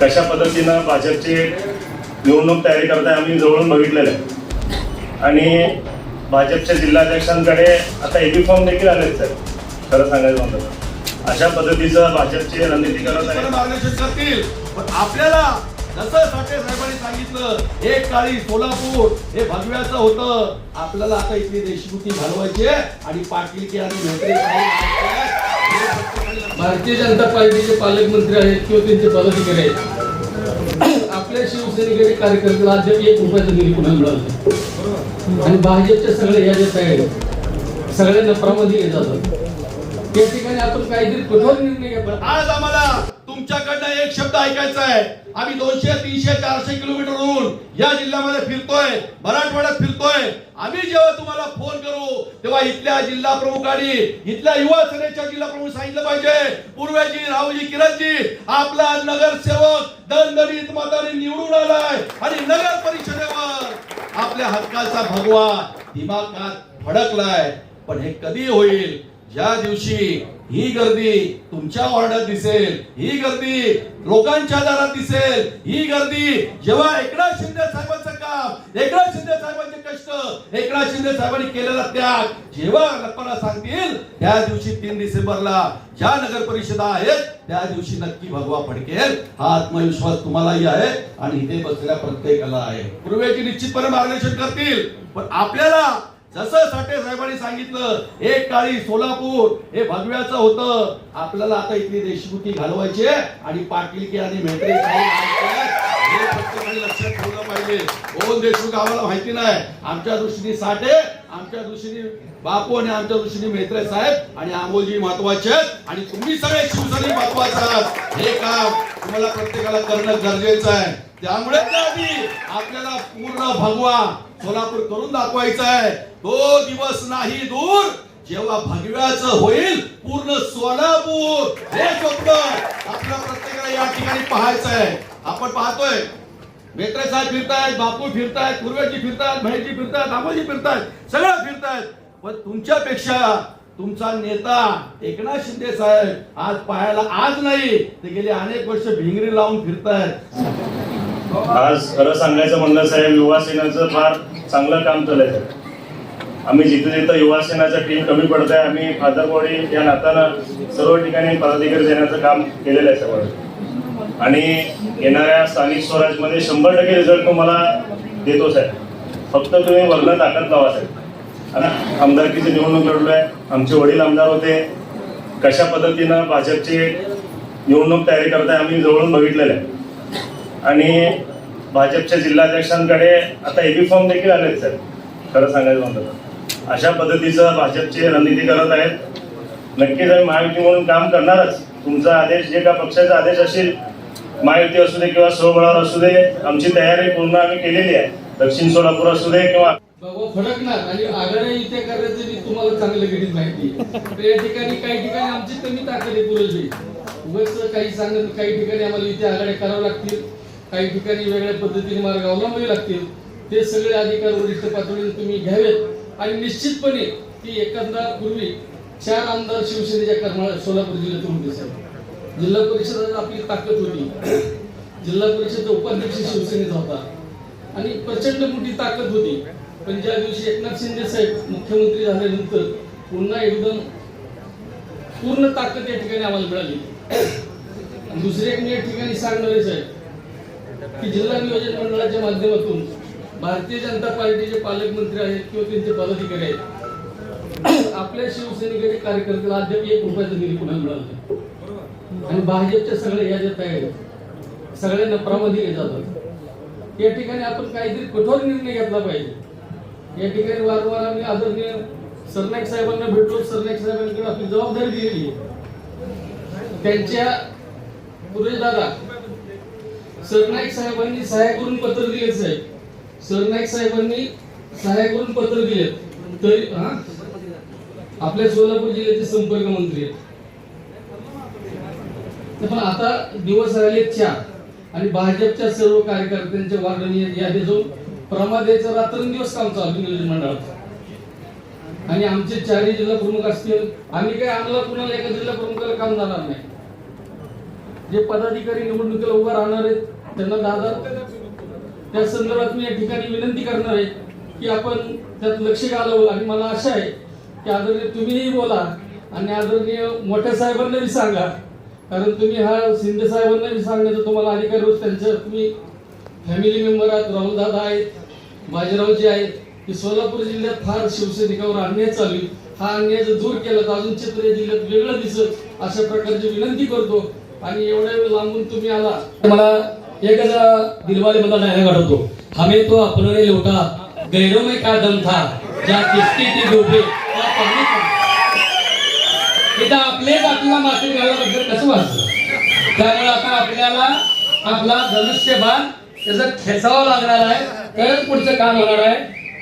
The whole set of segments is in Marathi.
कशा पद्धतीनं भाजपची निवडणूक तयारी करताय आम्ही जवळून बघितलेलं आहे. आणि भाजपच्या जिल्हाध्यक्षांकडे आता एबी फॉर्म देखील आलेत सर. खरं सांगायचं म्हणलं अशा पद्धतीचं भाजपची रणनीती करत आहे. पण आपल्याला जसं साठे साहेबांनी सांगितलं एक काळी सोलापूर हे भगव्याचं होतं. आपल्याला आता इथली देशमुखी घालवायची आहे आणि पाटील आणि मेहत्रे भारतीय जनता पार्टीचे पालकमंत्री आहेत किंवा त्यांचे पदाधिकारी आहेत आपल्या शिवसेनेकडे कार्यकर्त्याला अद्याप एक रुपयाचं निधी पुन्हा मिळालं नाही. आणि भाजपच्या सगळ्या या ज्या आहेत सगळ्या नफरामध्ये येत जातात त्या ठिकाणी आपण काहीतरी कठोर निर्णय घेतला आज आम्हाला तुमच्याकडनं एक शब्द ऐकायचा आहे. आम्ही दोनशे तीनशे चारशे किलोमीटरहून या जिल्ह्यामध्ये फिरतोय मराठवाड्यात फिरतोय. आम्ही जेव्हा तुम्हाला फोन करू तेव्हा इथल्या जिल्हा प्रमुखांनी इथल्या युवा सेनेच्या जिल्हा प्रमुख सांगितलं पाहिजे. पूर्वजी राहुलजी किरणजी आपला नगरसेवक दणदणीत मताने निवडून आलाय. आणि नगर परिषदेवर आपल्या हक्काचा भगवा दिमागात फडकलाय पण हे कधी होईल? ज्या दिवशी ही गर्दी तुमच्या वॉर्डात दिसेल ही गर्दी लोकांच्या दारात दिसेल ही गर्दी जेव्हा एकनाथ शिंदे साहेबांचं काम एकनाथ शिंदे साहेबांचे कष्ट एकनाथ शिंदे साहेबांनी केलेला त्याग जेव्हा लोकांना सांगतील त्या दिवशी तीन डिसेंबरला ज्या नगर परिषदा आहेत त्या दिवशी नक्की भगवा फडकेल. हा आत्मविश्वास तुम्हालाही आहे आणि इथे बसलेल्या प्रत्येकाला आहे. पूर्वेची निश्चितपणे मार्गदर्शन करतील पण आपल्याला जसं साठे साहेबांनी सांगितलं एक काळी सोलापूर हे भगव्याचं होतं. आपल्याला आता इथली देशमुखी घालवायची आणि पाटील आणि मेहत्रे लक्षात ठेवलं पाहिजे. कोण देशमुख आम्हाला माहिती नाही. आमच्या दृष्टीने साठे आमच्या दृष्टीने बापू आणि आमच्या दृष्टीने मेहत्रे साहेब आणि आंबोजी महत्त्वाचे आणि तुम्ही सगळे शिवसैनिक महत्त्वाचे आहात. हे काम तुम्हाला प्रत्येकाला करणं गरजेचं आहे. त्यामुळे आपल्याला पूर्ण भगवा सोलापूर करून दाखवायचा आहे तो दिवस नाही दूर. जेव्हा भगव्याचं होईल पूर्ण सोलापूर. हे स्वप्न आपल्या प्रत्येकाला या ठिकाणी पाहायचं आहे आपण पाहतोय. मेत्रे साहेब फिरतायत बापू फिरतायत पूर्वेजी फिरतायत भाईजी फिरतायत दामोजी फिरतायत सगळं फिरतायत. पण तुमच्यापेक्षा तुमचा नेता एकनाथ शिंदे साहेब आज पाहायला आज नाही. ते गेले अनेक वर्ष भिंगरी लावून फिरतायत. आज खरं सांगायचं म्हणलं साहेब युवासेनाचं फार चांगलं काम चालू आहे आम्ही जिथे जिथं युवासेनाचा टीम कमी पडत आहे आम्ही फादरबॉडी या नात्यानं सर्व ठिकाणी पदाधिकारी देण्याचं काम केलेलं आहे सगळं. आणि येणाऱ्या स्थानिक स्वराजमध्ये शंभर टक्के रिझल्ट तुम्हाला देतो साहेब. फक्त तुम्ही वर्ण ताकद लावा साहेब. आणि आमदारकीची निवडणूक लढलोय आमचे वडील आमदार होते. कशा पद्धतीनं भाजपची निवडणूक तयारी करताय आम्ही जवळून बघितलेलं आहे. आणि भाजपच्या जिल्हाध्यक्षांकडे आता एबी फॉर्म देखील आलेत सर. खरं सांगायचं म्हणलं तर. अशा पद्धतीचं भाजपचे रणनीती करत आहेत. नक्कीच आम्ही महायुती म्हणून काम करणारच. तुमचा आदेश जे का पक्षाचा आदेश असेल महायुती असू दे किंवा स्वबळावर असू दे आमची तयारी पूर्ण आम्ही केलेली आहे. दक्षिण सोलापूर असू दे किंवा फडकणार आणि आघाड्या इथे करायचं मी तुम्हाला चांगलं गणित माहिती आहे. तर या ठिकाणी काही ठिकाणी आमची कमी ताकद आहे पुरेशी उगाच काही सांगत काही ठिकाणी आम्हाला इथे आघाड्या करावं लागतील. काही ठिकाणी वेगळ्या पद्धतीने मार्ग अवलंबावे लागतील. ते सगळे अधिकार वरिष्ठ पातळीवर तुम्ही घ्यावेत. आणि निश्चितपणे ती एखादा पूर्वी चार आमदार शिवसेनेच्या करमाळा सोलापूर जिल्ह्यातून होते साहेब. जिल्हा परिषदेत आपली ताकद होती. जिल्हा परिषद उपाध्यक्ष शिवसेनेचा होता. आणि प्रचंड मोठी ताकद होती. पण ज्या दिवशी एकनाथ शिंदे साहेब मुख्यमंत्री झाल्यानंतर पुन्हा एकदम पूर्ण ताकद या ठिकाणी आम्हाला मिळाली. दुसरे एक मी या ठिकाणी सांगणारे साहेब की जिल्हा नियोजन मंडळाच्या माध्यमातून भारतीय जनता पार्टीचे पालकमंत्री आहेत किंवा त्यांचे पदाधिकारी आहेत. आपल्या शिवसैनिकांच्या कार्यकर्त्याला अद्याप एक रुपयाचं निधी पुन्हा मिळालं आणि भाजपच्या सगळ्या या ज्या आहेत सगळ्या नफरामध्ये जातात. या ठिकाणी आपण काहीतरी कठोर निर्णय घेतला पाहिजे. या ठिकाणी वारंवार आम्ही आदरणीय सरनाईक साहेबांना भेटलो. सरनाईक साहेबांकडे आपली जबाबदारी दिलेली आहे. त्यांच्या पुरे दादा सरनाईक साहेबांनी सहाय्य करून पत्र दिले साहेब. सरनाईक साहेबांनी सहाय्य करून पत्र दिले तरी हा? आपल्या सोलापूर जिल्ह्याचे संपर्क मंत्री आहेत. पण आता दिवस राहिले चार. आणि भाजपच्या सर्व कार्यकर्त्यांच्या वार्डनी जाऊन प्रमादेचं रात्रंदिवस काम चालू नियोजन मंडळात आणि आमचे चारही जिल्हा प्रमुख असतील. आम्ही काय आम्हाला कुणाला एका जिल्हा प्रमुखाला काम जाणार नाही. जे पदाधिकारी निवडणुकीला उभा राहणार आहेत त्यांना दादा त्या संदर्भात मी या ठिकाणी विनंती करणार आहे की आपण त्यात लक्ष घालावं. आणि मला आशा आहे की आदरणीय तुम्हीही बोला आणि आदरणीय मोठ्या साहेबांनाही सांगा. कारण तुम्ही हा शिंदे साहेबांनाही सांगण्याचा तुम्हाला अधिकार रोज त्यांचं तुम्ही फॅमिली मेंबर आहात राहुल दादा आहेत बाजीरावजी आहेत. की सोलापूर जिल्ह्यात फार शिवसैनिकावर अन्याय चालू आहे. हा अन्याय जर दूर केला तर अजून चित्र या जिल्ह्यात वेगळं दिसत अशा प्रकारची विनंती करतो. आणि एवढ्या वेळ लांबून तुम्ही आला मला एकच दिलवाले मधला डायलॉग आठवतो हमें तो अपने लोटा गैरों में क्या दम था? ज्या किसकी ती डोबे त्या पाणी था. इथं आपलेच आपल्याला माती घालण्याबद्दल कसं वाचलं त्यामुळे आता आपल्याला आपला धनुष्यबाण त्याचं खेचावं लागणार आहे तरच पुढचं काम होणार आहे.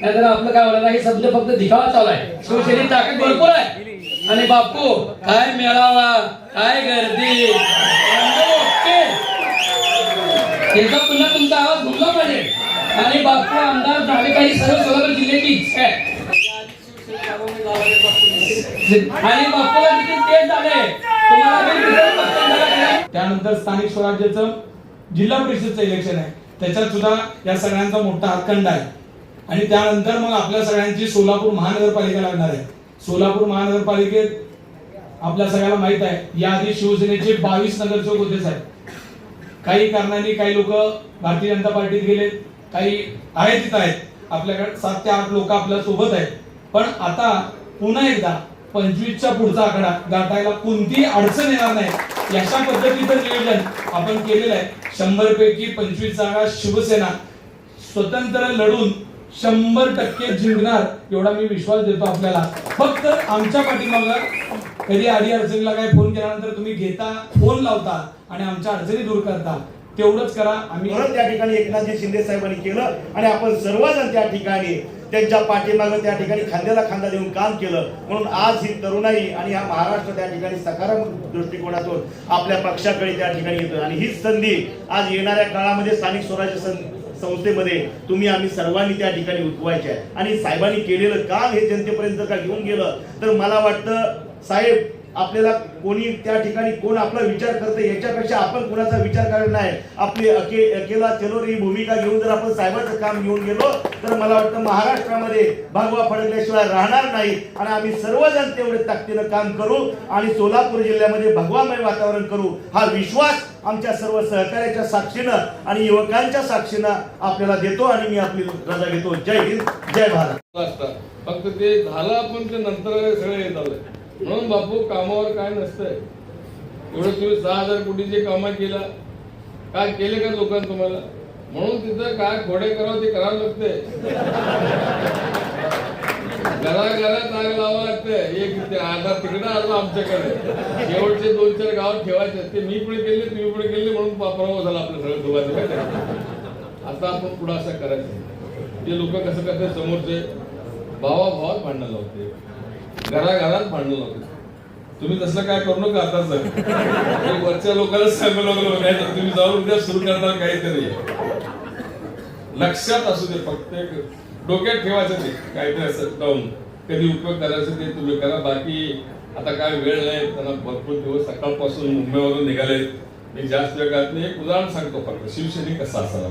नाहीतर आपलं काय होणार आहे हे शब्द फक्त दिखावा चालू आहे. शिवसेनेची ताकद भरपूर आहे. आणि बापू काय मेळावा? काय गर्दी? एकदा त्याचा पुन्हा तुमचा आवाज घुमला पाहिजे. आणि बापू आमदार झाले काही सर्व सोलापूर जिल्ह्याची इच्छा आहे. आणि बापूला देखील तेच झाले तुम्हाला काही त्यानंतर स्थानिक स्वराज्याचं जिल्हा परिषदचं इलेक्शन आहे. त्याच्यात सुद्धा या सगळ्यांचा मोठा हातखंड आहे. आणि त्यानंतर मग आपल्या सगळ्यांची सोलापूर महानगरपालिका लागणार आहे. सोलापूर महानगरपालिकेत आपल्या सगळ्याला माहीत आहे याआधी शिवसेनेचे बावीस नगरसेवक होते साहेब. काही कारणांनी काही लोक भारतीय जनता पार्टीत गेले काही आहेत तिथं आहेत. आपल्याकडे सात ते आठ लोक आपल्यासोबत आहेत. पण आता पुन्हा एकदा पंचवीसचा पुढचा आकडा गाठायला कोणतीही अडचण येणार नाही. अशा पद्धतीचं नियोजन आपण केलेलं आहे. शंभर पैकी पंचवीस जागा शिवसेना स्वतंत्र लढून शंभर टक्के जिंकणार एवढा मी विश्वास देतो आपल्याला. फक्त आमच्या पाठीमागं कधी अडी अडचणीला काही फोन केल्यानंतर तुम्ही घेता फोन लावता आणि आमच्या अडचणी दूर करता तेवढंच करा. आम्ही म्हणून त्या ठिकाणी एकनाथजी शिंदे साहेबांनी केलं आणि आपण सर्वजण त्या ठिकाणी त्यांच्या पाठीमागं त्या ठिकाणी खांद्याला खांदा देऊन काम केलं. म्हणून आज ही तरुणाई आणि हा महाराष्ट्र त्या ठिकाणी सकारात्मक दृष्टिकोनातून आपल्या पक्षाकडे त्या ठिकाणी येतो आणि हीच संधी आज येणाऱ्या काळामध्ये स्थानिक स्वराज्य संधी संस्थेमध्ये तुम्ही आम्ही सर्वांनी त्या ठिकाणी उठवायचे आहे. आणि साहेबांनी केलेलं काम हे जनतेपर्यंत जर का घेऊन गेलं? तर मला वाटतं साहेब आपल्याला कोणी त्या ठिकाणी कोण आपला विचार करते याच्यापेक्षा आपण कोणाचा विचार करत नाही. आपली अके अकेला चलोर ही भूमिका घेऊन जर आपण साहेबांचं काम घेऊन गेलो तर मला वाटतं महाराष्ट्रामध्ये भगवा फडकल्याशिवाय राहणार नाही. आणि आम्ही सर्वजण तेवढे ताकदीनं काम करू आणि सोलापूर जिल्ह्यामध्ये भगवामय वातावरण करू. हा विश्वास आमच्या सर्व सहकार्याच्या साक्षीनं आणि युवकांच्या साक्षीनं आपल्याला देतो आणि मी आपली रजा घेतो. जय हिंद जय भारत. फक्त ते झालं पण ते नंतर सगळं येत आलं म्हणून बापू कामावर काय नसतंय. एवढं तुम्ही सहा हजार कोटीचे कामं केला काय केले का लोकांनी तुम्हाला? म्हणून तिथं काय घोडे करावं ते करावं लागतंय. घराघरात आग लावावं लागतंय. एक ते आधार तिकडे आलं आमच्याकडे. शेवटचे दोन चार गावात ठेवायचे ते मी पुढे केले तुम्ही पुढे केले म्हणून पराभव झाला आपलं सगळं दोघांचं आता आपण पुढं असं करायचं. ते लोक कसं करतात समोरचे भावा भावात भांडणं लावते घराघरात भांडणं लावते तुम्ही तसलं काय करू नका आताच वरच्या लोकांना सांगू लागलो नाही तर तुम्ही जाऊन उद्या सुरू करणार काहीतरी. लक्षात असू दे फक्त डोक्यात ठेवायचं ते. काहीतरी असं जाऊन. कधी उपयोग करायचं ते तुम्ही करा. बाकी आता काय वेळ नाही त्यांना भरपूर दिवस सकाळपासून मुंबईवरून निघाले. मी जास्त वेळ नाही. एक उदाहरण सांगतो फक्त. शिवसैनिक कसा असावा?